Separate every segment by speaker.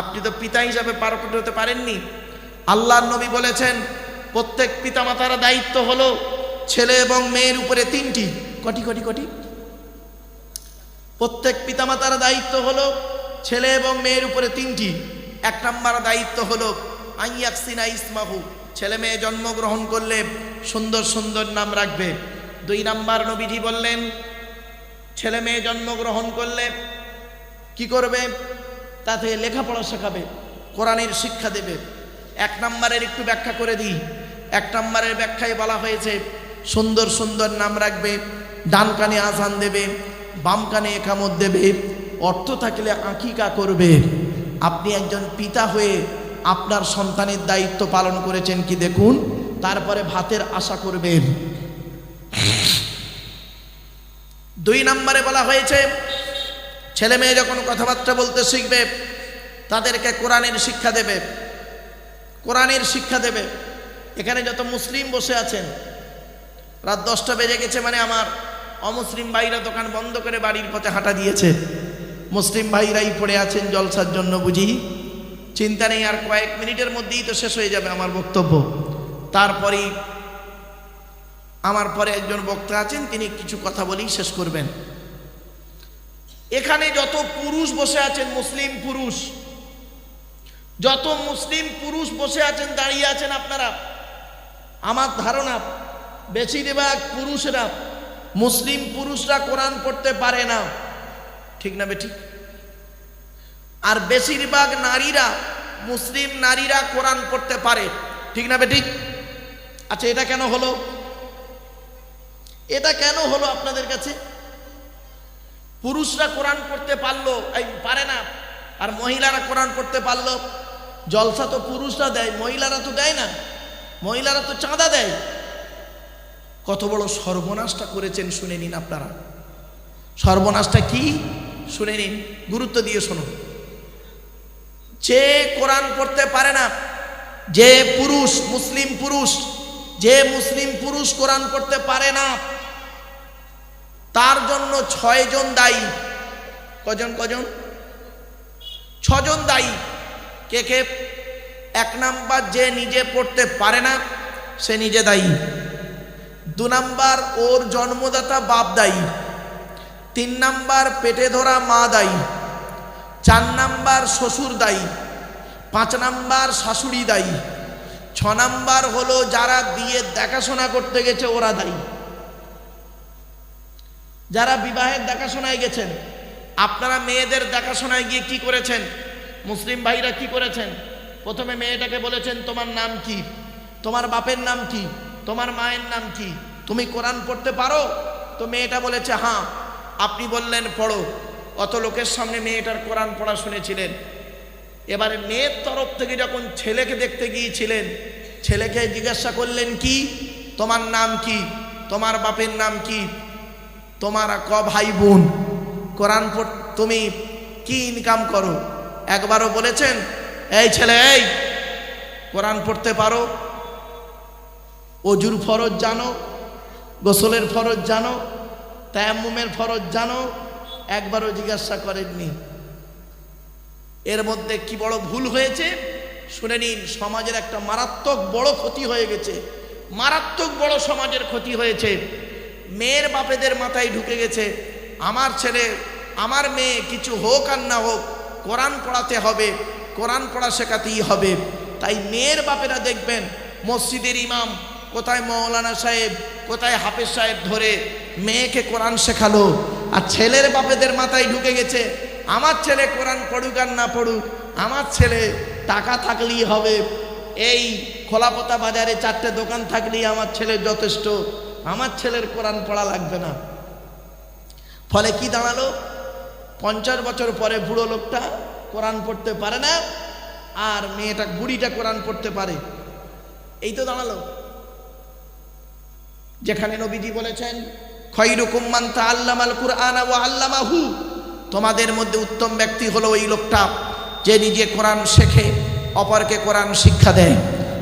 Speaker 1: আপনি তো পিতা হিসাবে পারকট হতে পারেননি। আল্লাহর নবী বলেছেন, প্রত্যেক পিতামাতার দায়িত্ব হলো ছেলে এবং মেয়ের উপরে তিনটি। কটি কটি কটি? প্রত্যেক পিতামাতার দায়িত্ব হলো ছেলে এবং মেয়ের উপরে তিনটি। এক নম্বর দায়িত্ব হলো, আইয়াকসিনা ইসমাহু। ছেলে মেয়ে জন্মগ্রহণ করলে সুন্দর সুন্দর নাম রাখবে। দুই নাম্বার নবীজি বললেন, ছেলে মেয়ে জন্মগ্রহণ করলে কি করবে? তাতে লেখাপড়া শেখাবে, কোরআনের শিক্ষা দেবে। এক নম্বরের একটু ব্যাখ্যা করে দিই। এক নম্বরের ব্যাখ্যায় বলা হয়েছে, সুন্দর সুন্দর নাম রাখবে, ডান কানে আজান দেবে, বাম কানে একামত দেবে, অর্থ থাকলে আঁকিকা করবে। আপনি একজন পিতা হয়ে আপনার সন্তানের দায়িত্ব পালন করেছেন কি দেখুন? তারপরে ভাতের আশা করবেন। দুই নম্বরে বলা হয়েছে ছেলে মেয়ে যখন কথাবার্তা বলতে শিখবে, তাদেরকে কোরআনের শিক্ষা দেবে। কোরআনের শিক্ষা দেবে। এখানে যত মুসলিম বসে আছেন, রাত দশটা বেজে গেছে মানে আমার অমুসলিম ভাইরা দোকান বন্ধ করে বাড়ির পথে হাঁটা দিয়েছে। মুসলিম ভাইরাই পড়ে আছেন জলসার জন্য বুঝি। চিন্তা নেই, আর কয়েক মিনিটের মধ্যেই তো শেষ হয়ে যাবে আমার বক্তব্য। তারপরেই আমার পরে একজন বক্তা আছেন, তিনি কিছু কথা বলেই শেষ করবেন। এখানে যত পুরুষ বসে আছেন, মুসলিম পুরুষ, যত মুসলিম পুরুষ বসে আছেন, দাঁড়িয়ে আছেন আপনারা, আমার ধারণা বেশিরভাগ পুরুষরা মুসলিম পুরুষরা কোরআন পড়তে পারে না। ঠিক না বেঠিক? আর বেশিরভাগ নারীরা, মুসলিম নারীরা কোরআন পড়তে পারে। ঠিক না বেঠিক? আচ্ছা এটা কেন হলো? এটা কেন হলো আপনাদের কাছে? পুরুষরা কোরআন করতে পারল, এই পারে না। আর মহিলারা কোরআন করতে পারল। জলসা তো পুরুষরা দেয়, মহিলারা তো দেয় না। মহিলারা তো চাঁদা দেয়। কত বড় সর্বনাশটা করেছেন, শুনে নিন আপনারা। সর্বনাশটা কি? শুনে নিন, গুরুত্ব দিয়ে শোনো যে কোরআন পড়তে পারে না, যে পুরুষ, মুসলিম পুরুষ, যে মুসলিম পুরুষ কোরআন পড়তে পারে না তার জন্য ছয়জন দায়ী। কজন কজন? ছজন দায়ী। কে কে? এক নাম্বার যে নিজে পড়তে পারে না, সে নিজে দায়ী। দু নাম্বার ওর জন্মদাতা বাপ দায়ী। তিন নাম্বার পেটে ধরা মা দায়ী। চার নাম্বার শ্বশুর দায়ী। পাঁচ নাম্বার শাশুড়ি দায়ী। ছ নাম্বার হলো যারা বিয়ে দেখাশোনা করতে গেছে ওরা দায়ী। যারা বিবাহের দেখাশোনায় গেছেন, আপনারা মেয়েদের দেখাশোনায় গিয়ে কি করেছেন? মুসলিম ভাইরা কি করেছেন? প্রথমে মেয়েটাকে বলেছেন, তোমার নাম কি? তোমার বাপের নাম কি? তোমার মায়ের নাম কি? তুমি কোরআন পড়তে পারো? তো মেয়েটা বলেছে হ্যাঁ আপনি বললেন পড়ো। অত লোকের সামনে মেয়েটার কোরআন পড়া শুনেছিলেন। এবারে মেয়ের তরফ থেকে যখন ছেলেকে দেখতে গিয়েছিলেন, ছেলেকে জিজ্ঞাসা করলেন, কি? তোমার নাম কি? তোমার বাপের নাম কি? তোমার ক ভাই বোন? কোরআন তুমি কি ইনকাম করো? একবারও বলেছেন, এই ছেলে, এই, কোরআন পড়তে পারো। অজুর ফরজ জানো, গোসলের ফরজ জানো, তায়াম্মুমের ফরজ জানো, একবারও জিজ্ঞাসা করেননি। এর মধ্যে কি বড় ভুল হয়েছে? শুনে নিন, সমাজের একটা মারাত্মক বড় ক্ষতি হয়ে গেছে। মারাত্মক বড় সমাজের ক্ষতি হয়েছে। মেয়ের বাপেদের মাথায় ঢুকে গেছে। আমার ছেলে, আমার মেয়ে কিছু হোক আর না হোক, কোরআন পড়াতে হবে, কোরআন পড়া শেখাতেই হবে। তাই মেয়ের বাপেরা দেখবেন, মসজিদের ইমাম কোথায় মৌলানা সাহেব, কোথায় হাফেজ সাহেব ধরে মেয়েকে কোরআন শেখালো, আর ছেলের বাপেদের মাথায় ঢুকে গেছে, আমার ছেলে কোরআন পড়ুক আর না পড়ুক, আমার ছেলে টাকা থাকলেই হবে। এই খোলাপোতা বাজারে চারটে দোকান থাকলেই আমার ছেলে যথেষ্ট। আমার ছেলের কোরআন পড়া লাগবে না। ফলে কি দাঁড়াল? পঞ্চাশ বছর পরে বুড়ো লোকটা কোরআন পড়তে পারে না, আর মেয়েটা, বুড়িটা কোরআন পড়তে পারে। এই তো দাঁড়াল। যেখানে নবীজি বলেছেন, খৈরুকুম মান তাআল্লামাল কুরআনা ওয়া আল্লামাহু তোমাদের মধ্যে উত্তম ব্যক্তি হলো ওই লোকটা, যে নিজে কোরআন শেখে, অপরকে কোরআন শিক্ষা দেয়।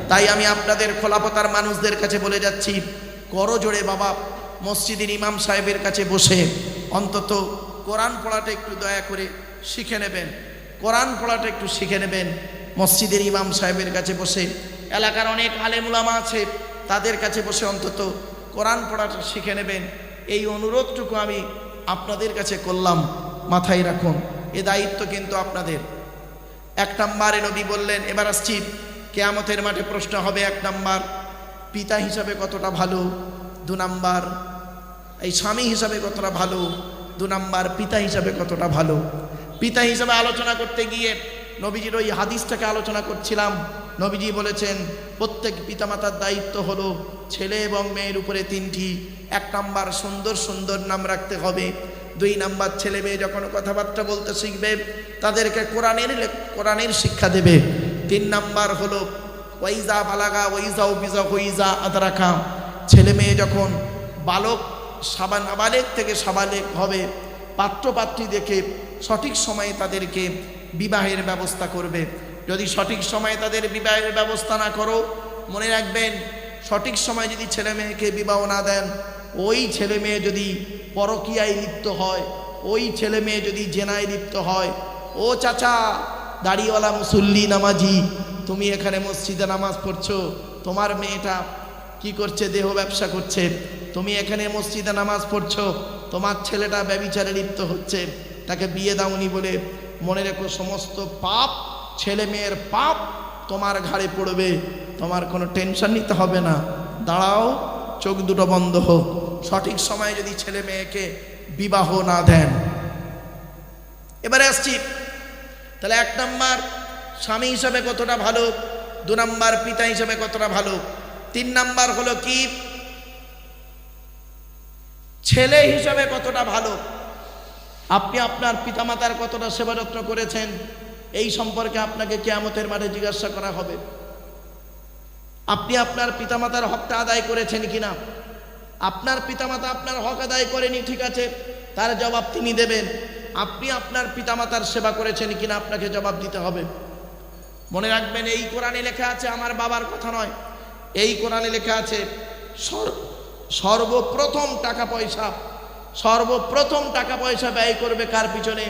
Speaker 1: তাই আমি আপনাদের খোলাপতার মানুষদের কাছে বলে যাচ্ছি করো জোরে বাবা, মসজিদের ইমাম সাহেবের কাছে বসে অন্তত কোরআন পড়াটা একটু দয়া করে শিখে নেবেন, কোরআন পড়াটা একটু শিখে নেবেন। মসজিদের ইমাম সাহেবের কাছে বসে, এলাকার অনেক আলেমুলামা আছে, তাদের কাছে বসে অন্তত কোরআন পড়াটা শিখে নেবেন। এই অনুরোধটুকু আমি আপনাদের কাছে করলাম, মাথায় রাখুন, এ দায়িত্ব কিন্তু আপনাদের। এক নাম্বারে নবী বললেন, এবার আসছি, কেয়ামতের মাঠে প্রশ্ন হবে এক নাম্বার পিতা হিসাবে কতটা ভালো, দু নাম্বার, এই স্বামী হিসাবে কতটা ভালো, দু নাম্বার পিতা হিসাবে কতটা ভালো। পিতা হিসাবে আলোচনা করতে গিয়ে নবীজির ওই হাদিসটাকে আলোচনা করছিলাম। নবীজি বলেছেন, প্রত্যেক পিতামাতার দায়িত্ব হলো ছেলে এবং মেয়ের উপরে তিনটি। এক নাম্বার সুন্দর সুন্দর নাম রাখতে হবে। দুই নাম্বার ছেলে মেয়ে যখন কথাবার্তা বলতে শিখবে, তাদেরকে কোরআনের কোরআনের শিক্ষা দেবে। তিন নাম্বার হলো ওয়াইজা বালাগা, ওয়াইজা ওবিজা হইজা আদরাখা ছেলে মেয়ে যখন বালক সাবা নাবালেক থেকে সাবালেক হবে, পাত্রপাত্রী দেখে সঠিক সময়ে তাদেরকে বিবাহের ব্যবস্থা করবে। যদি সঠিক সময়ে তাদের বিবাহের ব্যবস্থা না করো, মনে রাখবেন, সঠিক সময় যদি ছেলে মেয়েকে বিবাহ না দেন, ওই ছেলে মেয়ে যদি পরকীয়ায় লিপ্ত হয়, ওই ছেলে মেয়ে যদি জেনায় লিপ্ত হয়, ও চাচা, দাড়িওয়ালা মুসল্লি, নামাজি তুমি এখানে মসজিদে নামাজ পড়ছো, তোমার মেয়েটা কি করছে, দেহ ব্যবসা করছে? তুমি এখানে মসজিদে নামাজ পড়ছো, তোমার ছেলেটা ব্যবিচারে লিপ্ত হচ্ছে, তাকে বিয়ে দাওনি বলে মনে রেখো সমস্ত পাপ, ছেলে মেয়ের পাপ তোমার ঘাড়ে পড়বে, তোমার কোনো টেনশন নিতে হবে না। দাঁড়াও, চোখ দুটো বন্ধ হোক। সঠিক সময়ে যদি ছেলে মেয়েকে বিবাহ না দেন। এবারে আসছি। তাহলে এক নাম্বার স্বামী হিসাবে কতটা ভালো, দু নাম্বার পিতা হিসাবে কতটা ভালো, তিন নাম্বার হলো কি? ছেলে হিসাবে কতটা ভালো, আপনি আপনার পিতামাতার কতটা সেবা যত্ন করেছেন, এই সম্পর্কে আপনাকে কেয়ামতের মাঠে জিজ্ঞাসা করা হবে। আপনি আপনার পিতামাতার হকটা আদায় করেছেন কিনা? আপনার পিতামাতা আপনার হক আদায় করেনি, ঠিক আছে, তার জবাব তিনি দেবেন। আপনি আপনার পিতামাতার সেবা করেছেন কিনা, আপনাকে জবাব দিতে হবে। মনে রাখবেন, এই কোরআনে লেখা আছে, আমার বাবার কথা নয়। এই কোরআনে লেখা আছে, সর- সর্বপ্রথম টাকা পয়সা, সর্বপ্রথম টাকা পয়সা ব্যয় করবে কার পিছনে?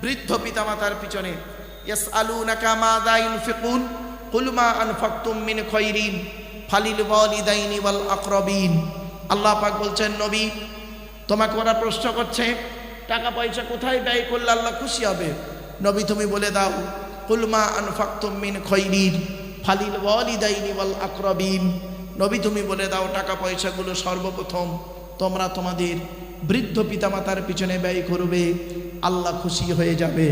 Speaker 1: বৃদ্ধ পিতামাতার পিছনে। আলু দাইন খৈরিন, ফালিল বলছেন তোমাকে ওরা প্রশ্ন করছে, টাকা পয়সা কোথায় ব্যয় করলে আল্লাহ খুশি হবে? নবী, তুমি বলে দাও। কুলমা আনফাক্তুম মিন খৈরিন ফালিল ওয়ালিদাইনি ওয়াল আকরবিন। নবী, তুমি বলে দাও টাকা পয়সাগুলো সর্বপ্রথম তোমরা তোমাদের বৃদ্ধ পিতামাতার পিছনে ব্যয় করবে, আল্লাহ খুশি হয়ে যাবে।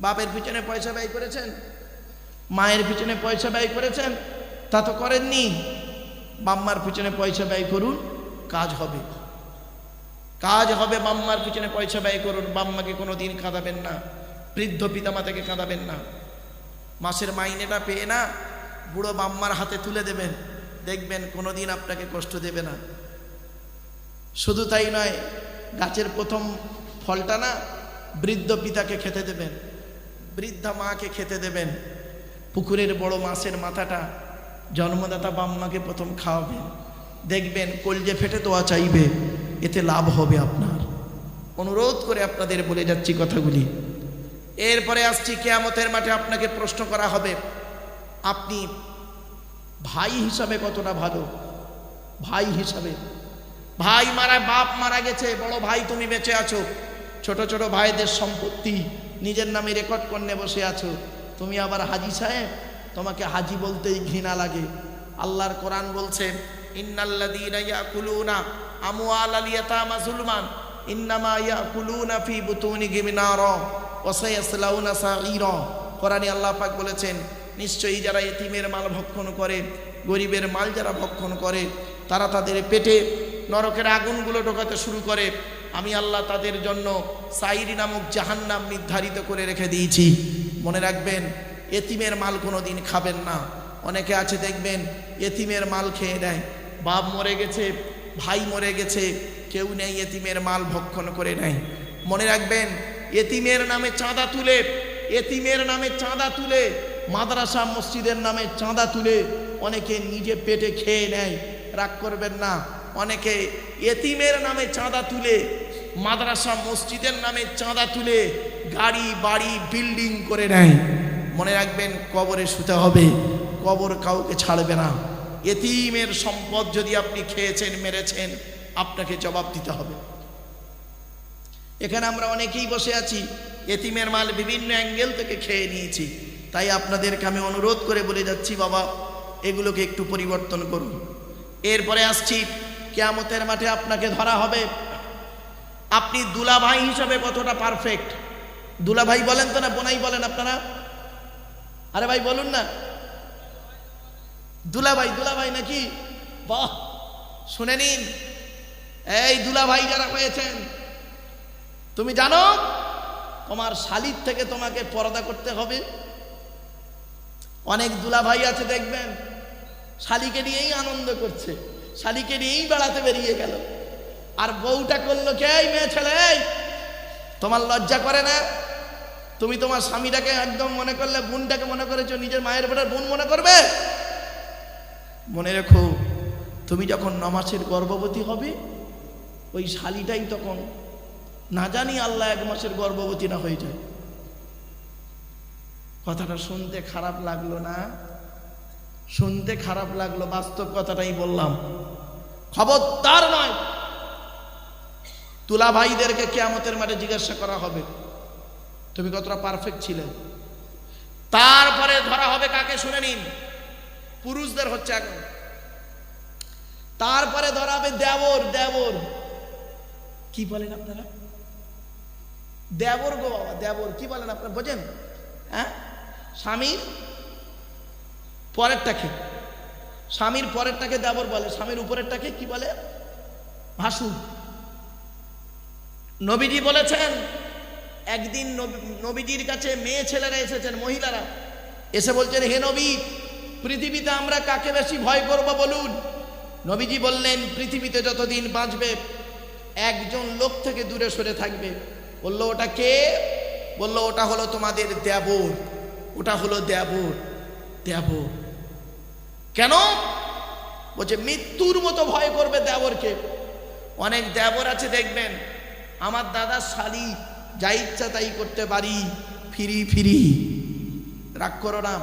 Speaker 1: বাপের পিছনে পয়সা ব্যয় করেছেন? মায়ের পিছনে পয়সা ব্যয় করেছেন? তা তো করেননি। বাম্মার পিছনে পয়সা ব্যয় করুন, কাজ হবে। কাজ হবে, বাম্মার পিছনে পয়সা ব্যয় করুন, বাম্মাকে কোনো দিন কাঁদাবেন না। বৃদ্ধ পিতামাতাকে কাঁদাবেন না। মাসের মাইনেটা পেয়ে না বুড়ো বাম্মার হাতে তুলে দেবেন। দেখবেন কোনো দিন আপনাকে কষ্ট দেবে না। শুধু তাই নয়, গাছের প্রথম ফলটা না বৃদ্ধ পিতাকে খেতে দেবেন, বৃদ্ধা মাকে খেতে দেবেন। পুকুরের বড় মাছের মাথাটা জন্মদাতা বাম্মাকে প্রথম খাওয়াবেন। দেখবেন কলজে ফেটে তোয়া চাইবে, এতে লাভ হবে আপনার। অনুরোধ করে আপনাদের বলে যাচ্ছি কথাগুলি। এরপরে আসছি কেয়ামতের মাঠে আপনাকে প্রশ্ন করা হবে, আপনি ভাই হিসাবে কতটা ভালো? ভাই হিসাবে। ভাই মারা, বাপ মারা গেছে, বড় ভাই তুমি বেঁচে আছো, ছোট ছোট ভাইদের সম্পত্তি, নিজের নামে রেকর্ড করনে বসে আছো, তুমি আবার হাজি সাহেব? তোমাকে হাজি বলতেই ঘৃণা লাগে। আল্লাহর কোরআন বলছে ইয়াতামা যুলমান, ইন্নামা ইয়াকুলুনা ফি বুতুনিহিম নারা। সাঈরা কোরআনে আল্লাহ পাক বলেছেন, নিশ্চয়ই যারা এতিমের মাল ভক্ষণ করে, গরিবের মাল যারা ভক্ষণ করে, তারা তাদের পেটে নরকের আগুনগুলো ঢোকাতে শুরু করে। আমি আল্লাহ তাদের জন্য সাইরি নামক জাহান্নাম নির্ধারিত করে রেখে দিয়েছি। মনে রাখবেন, এতিমের মাল কোনো দিন খাবেন না। অনেকে আছে দেখবেন, এতিমের মাল খেয়ে নেয়। বাপ মরে গেছে, ভাই মরে গেছে, কেউ নেই এতিমের মাল ভক্ষণ করে নেয়। মনে রাখবেন এতিমের নামে চাঁদা তুলে, এতিমের নামে চাঁদা তুলে, মাদ্রাসা মসজিদের নামে চাঁদা তুলে অনেকে নিজে পেটে খেয়ে নেয়। রাগ করবেন না, অনেকে এতিমের নামে চাঁদা তুলে, মাদ্রাসা মসজিদের নামে চাঁদা তুলে গাড়ি, বাড়ি, বিল্ডিং করে নেয়। মনে রাখবেন, কবরে শুতে হবে, কবর কাউকে ছাড়বে না। এতিমের সম্পদ যদি আপনি খেয়েছেন, মেরেছেন, আপনাকে জবাব দিতে হবে। এখানে আমরা অনেকেই বসে আছি, এতিমের মাল বিভিন্ন অ্যাঙ্গেল থেকে খেয়ে নিয়েছি। তাই আপনাদেরকে আমি অনুরোধ করে বলে যাচ্ছি, বাবা, এগুলোকে একটু পরিবর্তন করুন। এরপরে আসছি, কেয়ামতের মাঠে আপনাকে ধরা হবে। আপনি দুলাভাই হিসাবে কতটা পারফেক্ট দুলাভাই বলেন তো না, বোনাই বলেন আপনারা? আরে ভাই, বলুন না। দুলাভাই দুলাভাই নাকি? বাহ, শুনে নিন। এই দুলাভাই যারা হয়েছেন তুমি জানো, তোমার শালির থেকে তোমাকে পর্দা করতে হবে। অনেক দুলাভাই আছে, দেখবেন, শালিকে নিয়েই আনন্দ করছে, শালিকে নিয়েই বেড়াতে বেরিয়ে গেল। আর বউটা করল কে মেয়ে ছেলে? তোমার লজ্জা করে না? তুমি তোমার স্বামীটাকে একদম মনে করলে, বোনটাকে মনে করেছ, নিজের মায়ের বেটার বোন মনে করবে? মনে রেখো, তুমি যখন নমাসের গর্ভবতী হবে, ওই শালিটাই তখন না জানি আল্লাহ এক মাসের গর্ভবতী না হয়ে যায়। কথাটা শুনতে খারাপ লাগল না? শুনতে খারাপ লাগল, বাস্তব কথাটাই বললাম। খবর তার নয়। তুলা ভাইদেরকে কেয়ামতের মাঠে জিজ্ঞাসা করা হবে। তুমি কতটা পারফেক্ট ছিলে? তারপরে ধরা হবে কাকে শুনে নিন। পুরুষদের হচ্ছে এখন। তারপরে ধরা হবে দেবর দেবর। কি বলেন আপনারা? দেবর গো বাবা, দেবর, কি বলেন আপনার, বোঝেন? হ্যাঁ? স্বামীর পরেরটাকে স্বামীর পরেরটাকে দেবর বলে, স্বামীর উপরেরটাকে কি বলে? ভাসুর। নবীজি বলেছেন, একদিন নবী- নবীজির কাছে মেয়ে ছেলেরা এসেছেন, মহিলারা। এসে বলছেন, হে নবী, পৃথিবীতে আমরা কাকে বেশি ভয় করব বলুন? নবীজি বললেন, পৃথিবীতে যতদিন বাঁচবে, একজন লোক থেকে দূরে সরে থাকবে। বলল, ওটা কে? বলল, ওটা হলো তোমাদের দেবর। ওটা হলো দেবর দেবর। কেন? বলছে, মৃত্যুর মতো ভয় করবে দেবরকে। অনেক দেবর আছে, দেখবেন। আমার দাদা শালি, যা ইচ্ছা তাই করতে পারি, ফিরি ফিরি। রাগ করো না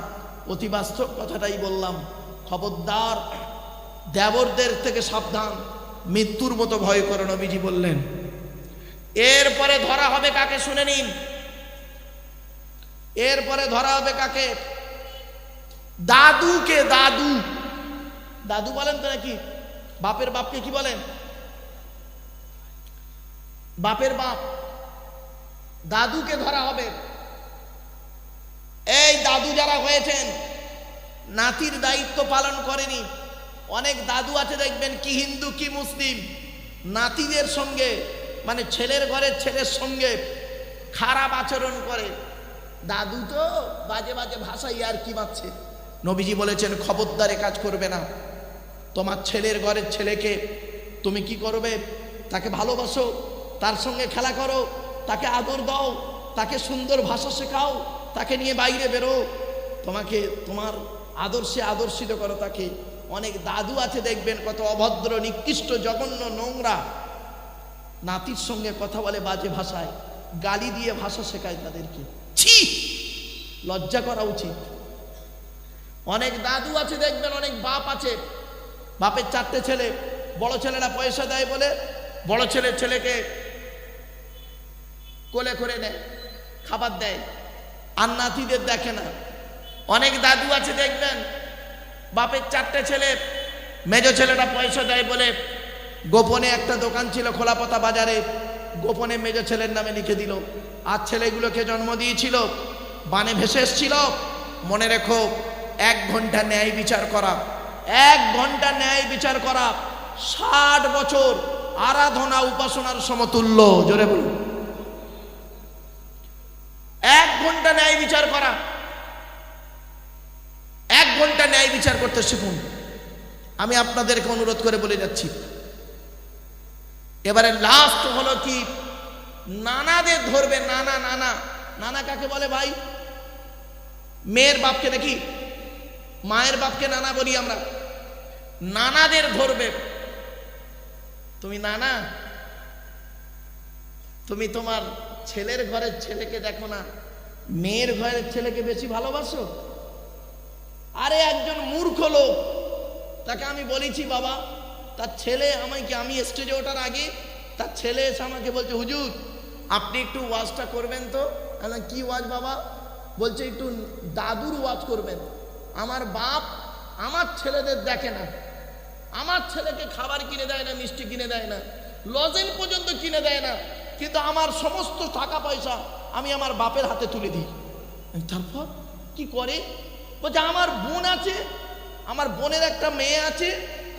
Speaker 1: অতি বাস্তব কথাটাই বললাম। খবরদার দেবরদের থেকে সাবধান, মৃত্যুর মতো ভয় করো, নবীজি বললেন। এরপরে ধরা হবে কাকে? শুনে নিন। এরপরে ধরা হবে কাকে? দাদুকে, দাদু। দাদু বলেন তো নাকি? বাপের বাপকে কি বলেন? বাপের বাপ, দাদুকে ধরা হবে। এই দাদু যারা হয়েছেন, নাতির দায়িত্ব পালন করেনি। অনেক দাদু আছে দেখবেন, কি হিন্দু, কি মুসলিম। নাতিদের সঙ্গে মানে ছেলের ঘরের ছেলের সঙ্গে খারাপ আচরণ করে। দাদু তো বাজে বাজে ভাষাই আর কি মারছে নবীজি বলেছেন, খবরদারে কাজ করবে না। তোমার ছেলের ঘরের ছেলেকে তুমি কি করবে? তাকে ভালোবাসো, তার সঙ্গে খেলা করো, তাকে আদর দাও, তাকে সুন্দর ভাষা শেখাও, তাকে নিয়ে বাইরে বেরো। তোমাকে, তোমার আদর্শে আদর্শিত করো তাকে। অনেক দাদু আছে, দেখবেন কত অভদ্র, নিকৃষ্ট, জঘন্য নোংরা। নাতির সঙ্গে কথা বলে বাজে ভাষায়, গালি দিয়ে ভাষা শেখায় তাদেরকে। ছি! লজ্জা করা উচিত। অনেক দাদু আছে, দেখবেন অনেক বাপ আছে। বাপের চারটে ছেলে, বড় ছেলেরা পয়সা দেয় বলে বড় ছেলের ছেলেকে কোলে করে নেয় খাবার দেয়। আর নাতিদের দেখে না। অনেক দাদু আছে, দেখবেন বাপের চারটে ছেলে, মেজ ছেলেটা পয়সা দেয় বলে গোপনে একটা দোকান ছিল খোলাপতা বাজারে। গোপনে মেজ ছেলের নামে লিখে দিল আর ছেলেগুলোকে জন্ম দিয়েছিল, বানে ভেসে এসছিল। মনে রেখো, এক ঘণ্টা ন্যায় বিচার করা, এক ঘণ্টা ন্যায় বিচার করা, ষাট বছর আরাধনা উপাসনার সমতুল্য। জোরে বলুন। এক ঘণ্টা ন্যায় বিচার করা, এক ঘণ্টা ন্যায় বিচার করতে শিখুন। আমি আপনাদেরকে অনুরোধ করে বলে যাচ্ছি এবারে লাস্ট হলো কি? নানাদের ধরবে, নানা নানা। নানা কাকে বলে ভাই? মেয়ের বাপকে নাকি? মায়ের বাপকে নানা বলি আমরা। নানাদের ধরবে। তুমি নানা? তুমি তোমার ছেলের ঘরের ছেলেকে দেখো না। মেয়ের ঘরের ছেলেকে বেশি ভালোবাসো? আরে একজন মূর্খ লোক, তাকে আমি বলেছি বাবা তার ছেলে আমাকে, আমি স্টেজে ওঠার আগে তার ছেলে এসে আমাকে বলছে, হুজুর, আপনি একটু ওয়াজটা করবেন তো? কি ওয়াজ বাবা? বলছে, একটু দাদুর ওয়াজ করবেন। আমার বাপ আমার ছেলেদের দেখে না। আমার ছেলেকে খাবার কিনে দেয় না, মিষ্টি কিনে দেয় না। লজেন পর্যন্ত কিনে দেয় না। কিন্তু আমার সমস্ত টাকা পয়সা আমি আমার বাপের হাতে তুলে দিই। তারপর কি করে? বলছে, আমার বোন আছে, আমার বোনের একটা মেয়ে আছে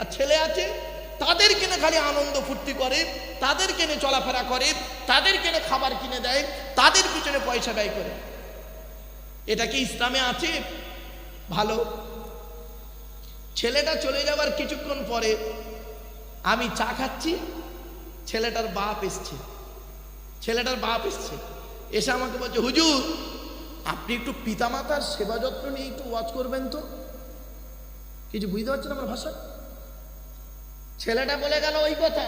Speaker 1: আর ছেলে আছে তাদের কিনে খালি আনন্দ ফুর্তি করে তাদের কিনে চলাফেরা করে তাদের কিনে খাবার কিনে দেয়, তাদের পিছনে পয়সা ব্যয় করে। এটা কি ইসলামে আছে? ভালো। ছেলেটা চলে যাবার কিছুক্ষণ পরে আমি চা খাচ্ছি, ছেলেটার বাপ এসছে। ছেলেটার বাপ এসছে। এসে আমাকে বলছে, হুজুর, আপনি একটু পিতামাতার সেবা যত্ন নিয়ে একটু ওয়াচ করবেন তো? কিছু বুঝতে পারছেন আমার ভাষা? ছেলেটা বলে গেল ওই কথা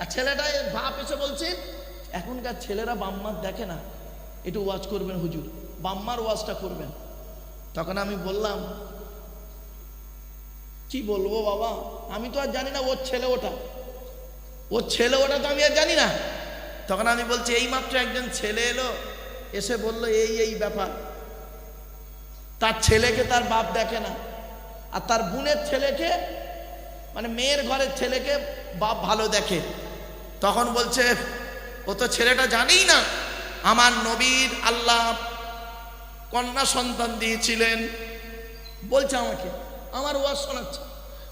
Speaker 1: আর ছেলেটা বাপ এসে বলছে, এখনকার ছেলেরা বাম্মার দেখে না। একটু ওয়াচ করবেন হুজুর। বাম্মার ওয়াজটা করবেন। তখন আমি বললাম, কি বলব বাবা? আমি তো আর জানি না ওর ছেলে ওটা। ওর ছেলে ওটা তো আমি আর জানি না। তখন আমি বলছি, এইমাত্র একজন ছেলে এলো, এসে বলল এই এই ব্যাপার। তার ছেলেকে তার বাপ দেখে না। আর তার বোনের ছেলেকে মানে মেয়ের ঘরের ছেলেকে বাপ ভালো দেখে। তখন বলছে, ও তো ছেলেটা জানেই না, আমার নবীর আল্লাহ কন্যা সন্তান দিয়েছিলেন। বলছে আমাকে, আমার ওয়াজ শোনাচ্ছে।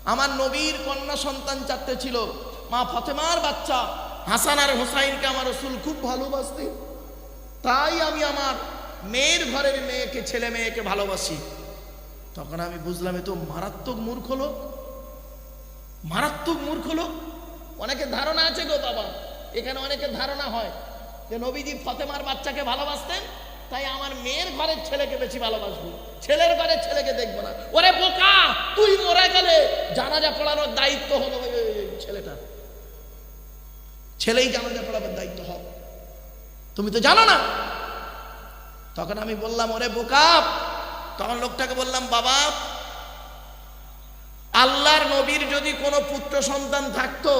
Speaker 1: আমার নবীর কন্যা সন্তান চারটে ছিল। মা ফতেমার বাচ্চা, হাসান আর হোসাইনকে আমার রসুল খুব ভালোবাসতেন। তাই আমি আমার মেয়ের ঘরের মেয়েকে, ছেলে মেয়েকে ভালোবাসি। তখন আমি বুঝলাম, এ তো মারাত্মক মূর্খ লোক। মারাত্মক মূর্খ লোক। অনেকের ধারণা আছে গো বাবা, এখানে অনেকের ধারণা হয় যে নবীজি ফতেমার বাচ্চাকে ভালোবাসতেন, তাই আমার মেয়ের ঘরের ছেলেকে বেশি ভালোবাসবো। ছেলের ঘরের ছেলেকে দেখব না। ওরে বোকা, তুই মরে গেলে জানাজা পড়ানোর দায়িত্ব হলো ছেলেটা। ছেলেই জানাজা পড়াবার দায়িত্ব হবে তুমি তো জানো না। তখন আমি বললাম, ওরে বোকা, তখন লোকটাকে বললাম, বাবা আল্লাহর নবীর যদি কোনো পুত্র সন্তান থাকতো,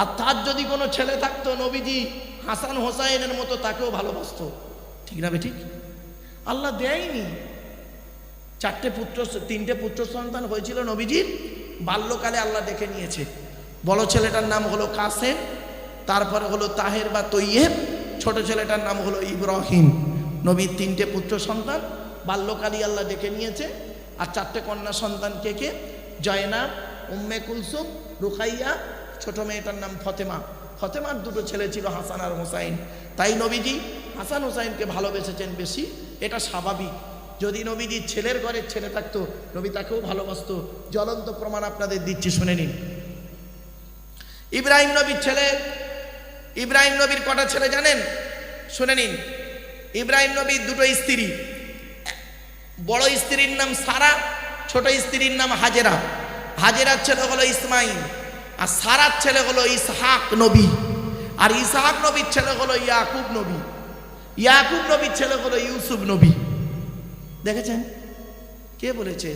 Speaker 1: আর তার যদি কোনো ছেলে থাকতো, নবীজি হাসান হোসাইনের মতো তাকেও ভালোবাসতো। ঠিক না ঠিক আল্লাহ দেয়নি। চারটে পুত্র, তিনটে পুত্র সন্তান হয়েছিল নবীজির, বাল্যকালে আল্লাহ দেখে নিয়েছে। বড় ছেলেটার নাম হলো কাসেম, তারপরে হলো তাহের বা তৈয়েব, ছোট ছেলেটার নাম হলো ইব্রাহিম। নবীর তিনটে পুত্র সন্তান বাল্যকালী আল্লাহ ডেকে নিয়েছে। আর চারটে কন্যা সন্তান কে কে? জয়না, উম্মে কুলসুম রুখাইয়া ছোট মেয়েটার নাম ফতেমা। ফতেমার দুটো ছেলে ছিল হাসান আর হোসাইন। তাই নবীজি হাসান হোসাইনকে ভালোবেসেছেন বেশি। এটা স্বাভাবিক। যদি নবীজির ছেলের ঘরের ছেলে থাকতো, নবী তাকেও ভালোবাসত। জ্বলন্ত প্রমাণ আপনাদের দিচ্ছি, শুনে নিন। ইব্রাহিম নবীর ছেলে, ইব্রাহিম নবীর কটা ছেলে জানেন? শুনে নিন। ইব্রাহিম নবীর দুটো স্ত্রী। বড় স্ত্রীর নাম সারা ছোট স্ত্রীর নাম হাজেরা। হাজেরার ছেলে হলো ইসমাইল, আর সারার ছেলে হলো ইসহাক নবী, আর ইসহাক নবীর ছেলে হলো ইয়াকুব নবী, ইয়াকুব নবীর ছেলে হলো ইউসুফ নবী। দেখেছেন? কে বলেছে?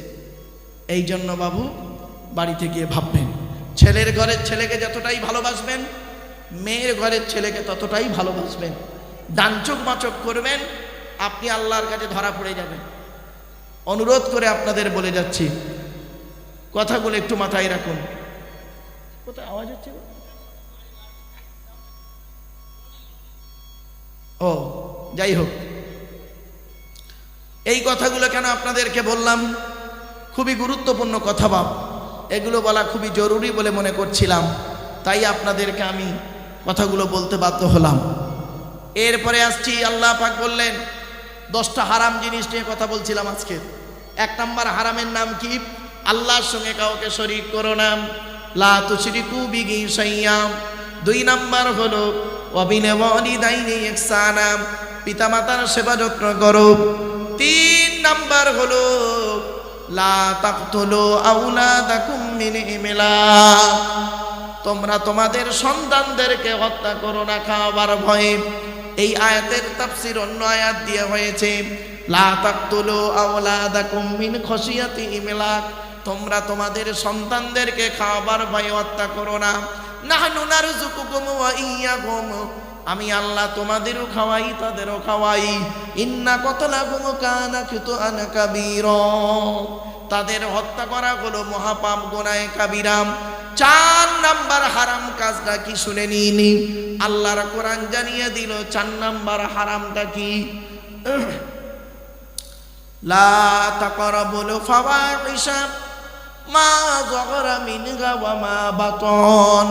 Speaker 1: এই জন্য বাবু বাড়িতে গিয়ে ভাববেন, ছেলের ঘরের ছেলেকে যতটাই ভালোবাসবেন, মেয়ের ঘরের ছেলেকে ততটাই ভালোবাসবেন। ডানচোক মাচক করবেন, আপনি আল্লাহর কাছে ধরা পড়ে যাবেন। অনুরোধ করে আপনাদের বলে যাচ্ছি। কথাগুলো একটু মাথায় রাখুন। কোথায় আওয়াজ হচ্ছে ও যাই হোক। এই কথাগুলো কেন আপনাদেরকে বললাম? খুবই গুরুত্বপূর্ণ কথা বাপ। এগুলো বলা খুবই জরুরি বলে মনে করছিলাম। তাই আপনাদেরকে আমি কথাগুলো বলতে বাধ্য হলাম। এরপরে আসছি আল্লাহ পাক বললেন দশটা হারাম জিনিস নিয়ে কথা বলছিলাম আজকে। এক নাম্বার হারামের নাম কি? আল্লাহর সঙ্গে কাউকে শরিক করো নাম লা দুই নাম্বার হলো ইহসানাম পিতামাতার সেবা যত্ন করো। তিন নাম্বার হলো তোমরা তোমাদের সন্তানদেরকে হত্যা করো না খাওয়াবার ভয়ে। এই আয়াতের তাফসির অন্য আয়াত দিয়ে হয়েছে খসিয়াতি তোমরা তোমাদের সন্তানদেরকে খাবার ভয় হত্যা করো না আমি আল্লাহ তোমাদেরও খাওয়াই, তাদেরও খাওয়াই। ইন্না কতলাকুম কানা কিতু আন কাবীর। তাদের হত্যা করা হলো মহাপাপ গোনায় কাবিরাম চার নাম্বার হারাম কাজটা কি শুনে নিনি? আল্লাহর কোরআন জানিয়ে দিল, চার নাম্বার হারামটা কি? লা তাকরাবুল ফাওয়াহিশা, মা যগরা মিনহা ওয়া মা বাতন।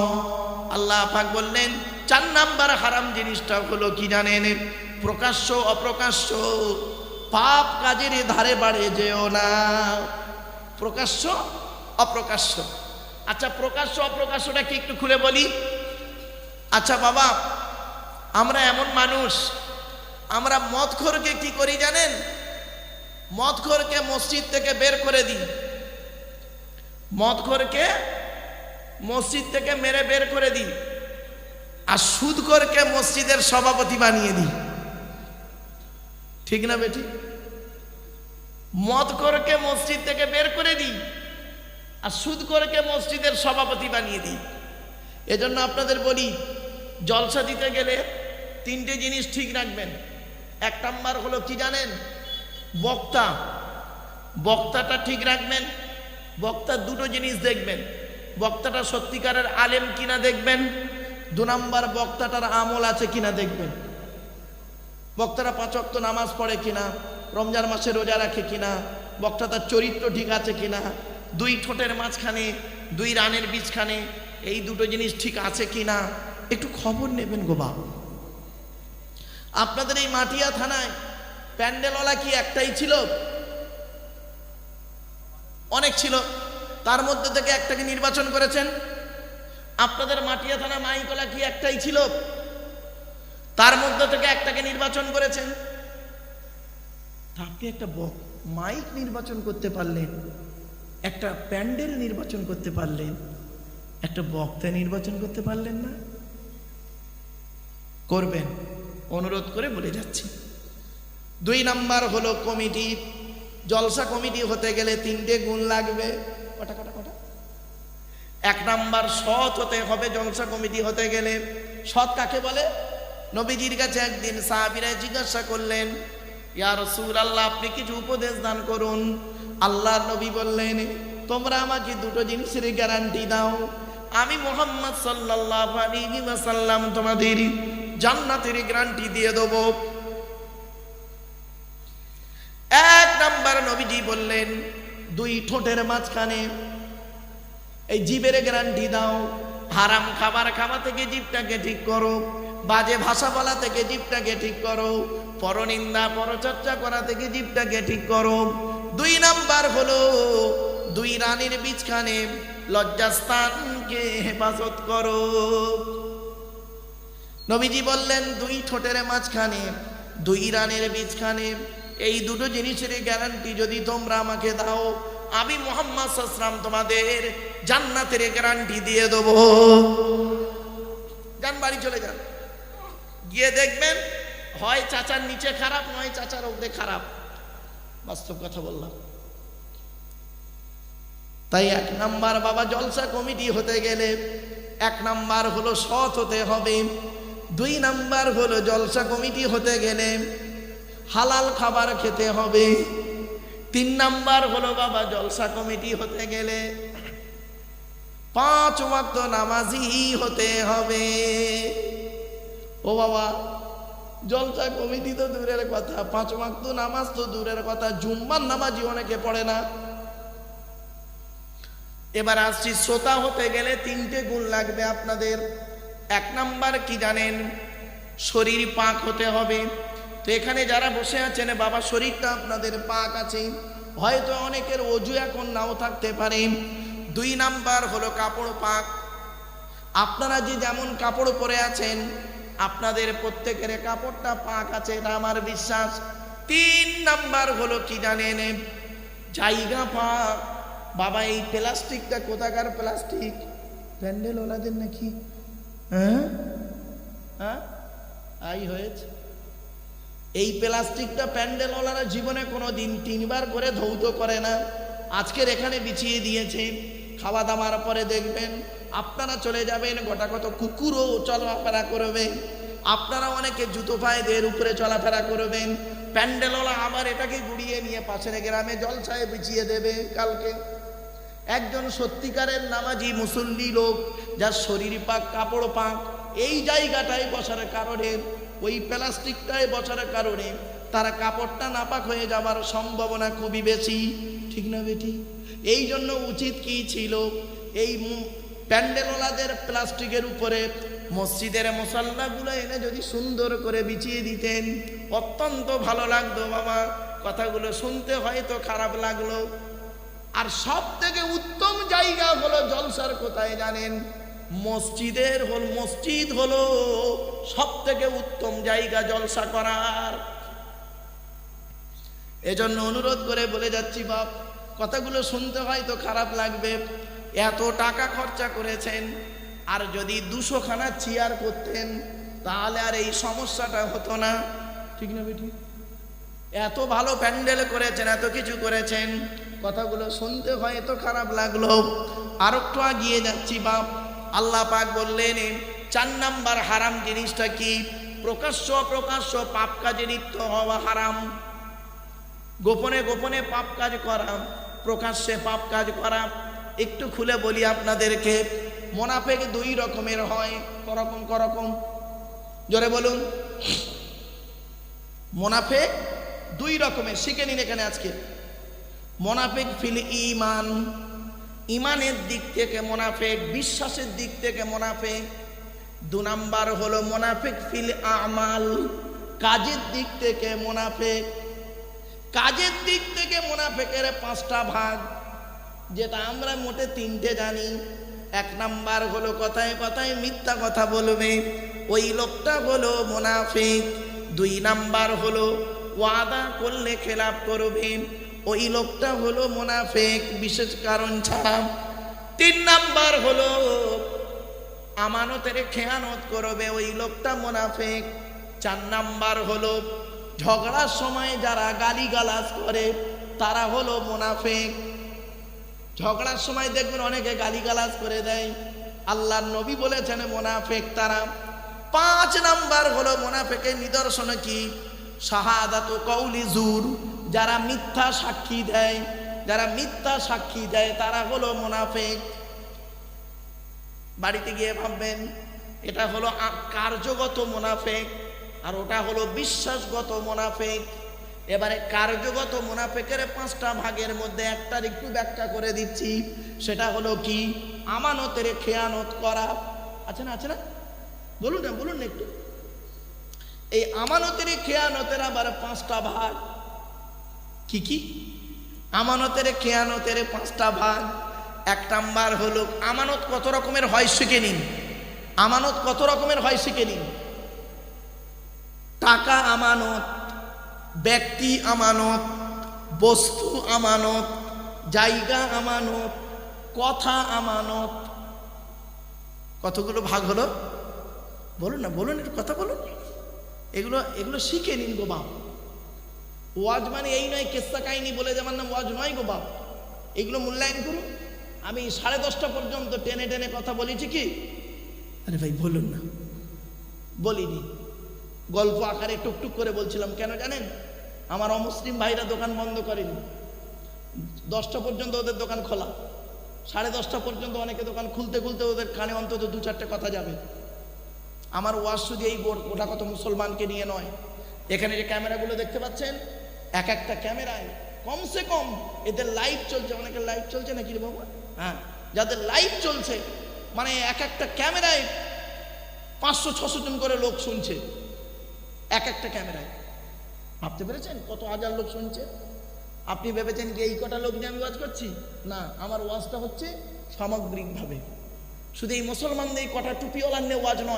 Speaker 1: আল্লাহ পাক বললেন চার নাম্বার হারাম জিনিসটা হলো কি জানেন? প্রকাশ্য, অপ্রকাশ্য। পাপ কাজের ধারে বাড়ে যেও না। প্রকাশ্য, অপ্রকাশ্য। আচ্ছা প্রকাশ্য, অপ্রকাশ্যটা কি একটু খুলে বলি? আচ্ছা বাবা, আমরা এমন মানুষ, আমরা মদখোরকে কি করি জানেন? মদখোরকে মসজিদ থেকে বের করে দিই। মদখোরকে মসজিদ থেকে মেরে বের করে দিই। আর সুদখোরকে মসজিদের সভাপতি বানিয়ে দিই। ঠিক না বেটি? মদখোরকে মসজিদ থেকে বের করে দিই আর সুদখোরকে মসজিদের সভাপতি বানিয়ে দিই। এজন্য আপনাদের বলি, জলসা দিতে গেলে তিনটে জিনিস ঠিক রাখবেন। এক নাম্বার হলো কি জানেন? বক্তা। বক্তাটা ঠিক রাখবেন। বক্তার দুটো জিনিস দেখবেন। বক্তাটা সত্যিকারের আলেম কিনা দেখবেন। দু নাম্বার বক্তাটার আমল আছে কিনা দেখবেন। বক্তারা পাঁচক্ত নামাজ পড়ে কিনা, রমজান মাসে রোজা রাখে কিনা, বক্তা তার চরিত্র ঠিক আছে কিনা, দুই ঠোঁটের মাঝখানে, দুই রানের বীজখানে, এই দুটো জিনিস ঠিক আছে কিনা, একটু খবর নেবেন গো বাবু। আপনাদের এই মাটিয়া থানায় প্যান্ডেলওয়ালা কি একটাই ছিল? অনেক ছিল। তার মধ্যে থেকে একটাকে নির্বাচন করেছেন। আপনাদের মাটিয়া থানা মাইকলা কি একটাই ছিল? তার মধ্যে থেকে একটাকে নির্বাচন করেছেন। তা আপনি একটা মাইক নির্বাচন করতে পারলেন, একটা প্যান্ডেল নির্বাচন করতে পারলেন, একটা বক্তা নির্বাচন করতে পারলেন না? করবেন, অনুরোধ করে বলে যাচ্ছি। দুই নাম্বার হলো কমিটি। জলসা কমিটি হতে গেলে তিনটে গুণ লাগবে। এক নাম্বার সৎ হতে হবে জলসা কমিটি হতে গেলে। সৎ কাকে বলে? নবীজির কাছে একদিন সাহাবিরা জিজ্ঞাসা করলেন, ইয়া রসুল আল্লাহ আপনি কিছু উপদেশ দান করুন। আল্লাহ নবী বললেন, তোমরা আমাকে দুটো জিনিসের গ্যারান্টি দাও। আমি মোহাম্মদ সাল্লাল্লাহু আলাইহি ওয়াসাল্লাম তোমাদের জান্নাতের গ্যারান্টি দিয়ে দেবো। এক নাম্বার নবীজি বললেন, দুই ঠোঁটের মাঝখানে এই জীবের গ্যারান্টি দাও। হারাম খাবার খাওয়া থেকে জীবটাকে ঠিক করো। বাজে ভাষা বলা থেকে জীবটাকে ঠিক করো। পরনিন্দা, পরচর্চা করা থেকে জীবটাকে ঠিক করো। দুই নাম্বার হলো, দুই রানীর বীজখানে লজ্জাস্থানকে হেফাজত করো। নবীজি বললেন, দুই ঠোঁটের মাঝখানে, দুই রানের বীজখানে, এই দুটো জিনিসের গ্যারান্টি যদি তোমরা আমাকে দাও আমি মোহাম্মদ সাসরাম তোমাদের জান্নাতের গ্যারান্টি দিয়ে দেবো। যান, বাড়ি চলে যান। গিয়ে দেখবেন, হয় চাচার নিচে খারাপ, নয় চাচার ওপরে খারাপ। বাস্তব কথা বললাম। তাই এক নাম্বার বাবা জলসা কমিটি হতে গেলে এক নাম্বার হলো সৎ হতে হবে। দুই নাম্বার হলো জলসা কমিটি হতে গেলে হালাল খাবার খেতে হবে। তিন নাম্বার হলো বাবা, জলসা কমিটি হতে গেলে পাঁচ ওয়াক্ত নামাজি হতে হবে। ও বাবা, জলসা কমিটি তো দূরের কথা, পাঁচ ওয়াক্ত নামাজ তো দূরের কথা, জুম্মার নামাজি অনেকে পড়ে না। এবার আসছি, শ্রোতা হতে গেলে তিনটে গুণ লাগবে আপনাদের। এক নাম্বার কি জানেন? শরীর পাক হতে হবে। তো এখানে যারা বসে আছেন, বাবা, শরীরটা আপনাদের পাক আছে। হয়তো অনেকের অজু এখন নাও থাকতে পারে। দুই নাম্বার হলো কাপড় পাক। আপনারা যে যেমন কাপড় পরে আছেন, আপনাদের প্রত্যেকের কাপড়টা পাক আছে, এটা আমার বিশ্বাস। তিন নাম্বার হলো কি জানেন? জায়গা পাক। বাবা, এই প্লাস্টিকটা কোথাকার প্লাস্টিক? প্যান্ডেল ওলাদের নাকি? হ্যাঁ? হ্যাঁ? আই হয়েছে। এই প্লাস্টিকটা প্যান্ডেলওয়ালারা জীবনে কোনো দিন তিনবার করে ধৌত করে না। আজকের এখানে বিছিয়ে দিয়েছে। খাওয়া দাওয়ার পরে দেখবেন আপনারা চলে যাবেন, গোটা কত কুকুরও চলাফেরা করবে। আপনারা অনেকে জুতো পায়েদের উপরে চলাফেরা করবেন। প্যান্ডেলওয়ালা আবার এটাকে গুড়িয়ে নিয়ে পাশের গ্রামে জলসায় বিছিয়ে দেবে কালকে। একজন সত্যিকারের নামাজি মুসল্লি লোক, যার শরীর পাক, কাপড় পাক, এই জায়গাটায় বসার কারণে ওই প্লাস্টিকটায় বছরের কারণে তারা কাপড়টা নাপাক হয়ে যাবার সম্ভাবনা খুবই বেশি। ঠিক না বেটি? এই জন্য উচিত কি ছিল? এই প্যান্ডেলওয়ালাদের প্লাস্টিকের উপরে মসজিদের মশাল্লাগুলো এনে যদি সুন্দর করে বিছিয়ে দিতেন, অত্যন্ত ভালো লাগতো বাবা। কথাগুলো শুনতে হয়তো খারাপ লাগল। আর সব থেকে উত্তম জায়গা হলো জলসার কোথায় জানেন? মসজিদের হল, মসজিদ হলো সব থেকে উত্তম জায়গা জলসা করার। এজন্য অনুরোধ করে বলে যাচ্ছি, বাপ, কথাগুলো শুনতে হয় তো খারাপ লাগবে। এত টাকা খরচা করেছেন, আর যদি দুশো খানা চেয়ার করতেন, তাহলে আর এই সমস্যাটা হতো না। ঠিক না বেটি? এত ভালো প্যান্ডেল করেছেন, এত কিছু করেছেন, কথাগুলো শুনতে হয়তো খারাপ লাগল। আর একটু আগিয়ে যাচ্ছি, বাপ আল্লাহ পাক বললেন, চার নাম্বার হারাম জিনিসটা কি? প্রকাশ্য প্রকাশ্য পাপ কাজে লিপ্ত হওয়া হারাম। গোপনে গোপনে পাপ কাজ করা, প্রকাশ্যে পাপ কাজ করা। একটু খুলে বলি আপনাদেরকে, মোনাফেক দুই রকমের হয়, করকম করকম। জোরে বলুন। মোনাফেক দুই রকমের, শিখে নিন এখানে আজকে। মোনাফেক ফিল ইমান ইমানের দিক থেকে মোনাফেক, বিশ্বাসের দিক থেকে মোনাফেক। দু নাম্বার হলো মোনাফেক ফিল আমাল, কাজের দিক থেকে মোনাফেক। কাজের দিক থেকে মোনাফেকের পাঁচটা ভাগ, যেটা আমরা মোটে তিনটে জানি। এক নাম্বার হলো কথায় কথায় মিথ্যা কথা বলবে, ওই লোকটা হলো মোনাফিক। দুই নাম্বার হলো ওয়াদা করলে খেলাপ করবে ওই লোকটা হলো মোনাফেক, বিশেষ কারণ ছাড়া। তিন নাম্বার হলো, আমানতের খেয়ানত করবে ওই লোকটা মোনাফেক। চার নাম্বার হলো, ঝগড়ার সময় যারা গালি গালিগালাজ করে, তারা হলো মোনাফেক। ঝগড়ার সময় দেখবেন অনেকে গালি গালিগালাজ করে দেয়। আল্লাহর নবী বলেছেন মোনাফেক তারা। পাঁচ নাম্বার হলো, মোনাফেকের নিদর্শন কি? শাহাদাত কৌলি জুর। যারা মিথ্যা সাক্ষী দেয়, যারা মিথ্যা সাক্ষী দেয়, তারা হলো মোনাফেক। বাড়িতে গিয়ে ভাববেন, এটা হলো কার্যগত মোনাফেক আর ওটা হলো বিশ্বাসগত মোনাফেক। এবারে কার্যগত মোনাফেকের পাঁচটা ভাগের মধ্যে একটার একটু ব্যাখ্যা করে দিচ্ছি। সেটা হলো কি? আমানতের খেয়ানত করা। আছে না আছে না? বলুন না বলুন না একটু। এই আমানতের খেয়ানতের আবার পাঁচটা ভাগ। কি কি? আমানতের খেয়ানতের পাঁচটা ভাগ, এক নাম্বার হলো আমানত কত রকমের হয় শিখে নিন। আমানত কত রকমের হয় শিখে নিন? টাকা আমানত, ব্যক্তি আমানত, বস্তু আমানত, জায়গা আমানত, কথা আমানত। কতগুলো ভাগ হলো? বলুন না, বলুন কথা বলুন। এগুলো এগুলো শিখে নিন গো বাপ। ওয়াজ মানে এই নয় কেসা কাহিনী বলে যেমন না ওয়াজ নয় গো বাপ। এগুলো মূল্যায়ন করুন। আমি সাড়ে দশটা পর্যন্ত টেনে টেনে কথা বলেছি কি? আরে ভাই বলুন না। বলিনি। গল্প আকারে টুকটুক করে বলছিলাম কেন জানেন? আমার অমুসলিম ভাইরা দোকান বন্ধ করেনি। দশটা পর্যন্ত ওদের দোকান খোলা। সাড়ে দশটা পর্যন্ত অনেকে দোকান খুলতে খুলতে ওদের কানে অন্তত দু চারটে কথা যাবে। আমার ওয়াজ শুধু এই গোটা কত মুসলমানকে নিয়ে নয়। এখানে যে ক্যামেরাগুলো দেখতে পাচ্ছেন এক একটা ক্যামেরায়। কমসে কম এদের লাইভ চলছে। অনেকের লাইভ চলছে নাকি রে বাবা? হ্যাঁ যাদের লাইভ চলছে মানে এক একটা ক্যামেরায় পাঁচশো, ছশো জন করে লোক শুনছে। এক একটা ক্যামেরায়। ভাবতে পেরেছেন কত হাজার লোক শুনছে? আপনি ভেবেছেন কি এই কটা লোক নিয়ে আমি ওয়াজ করছি? না, আমার ওয়াজটা হচ্ছে সামগ্রিকভাবে। শুধু এই মুসলমানদের কটা টুপিওয়ালার নিয়ে ওয়াজ নয়।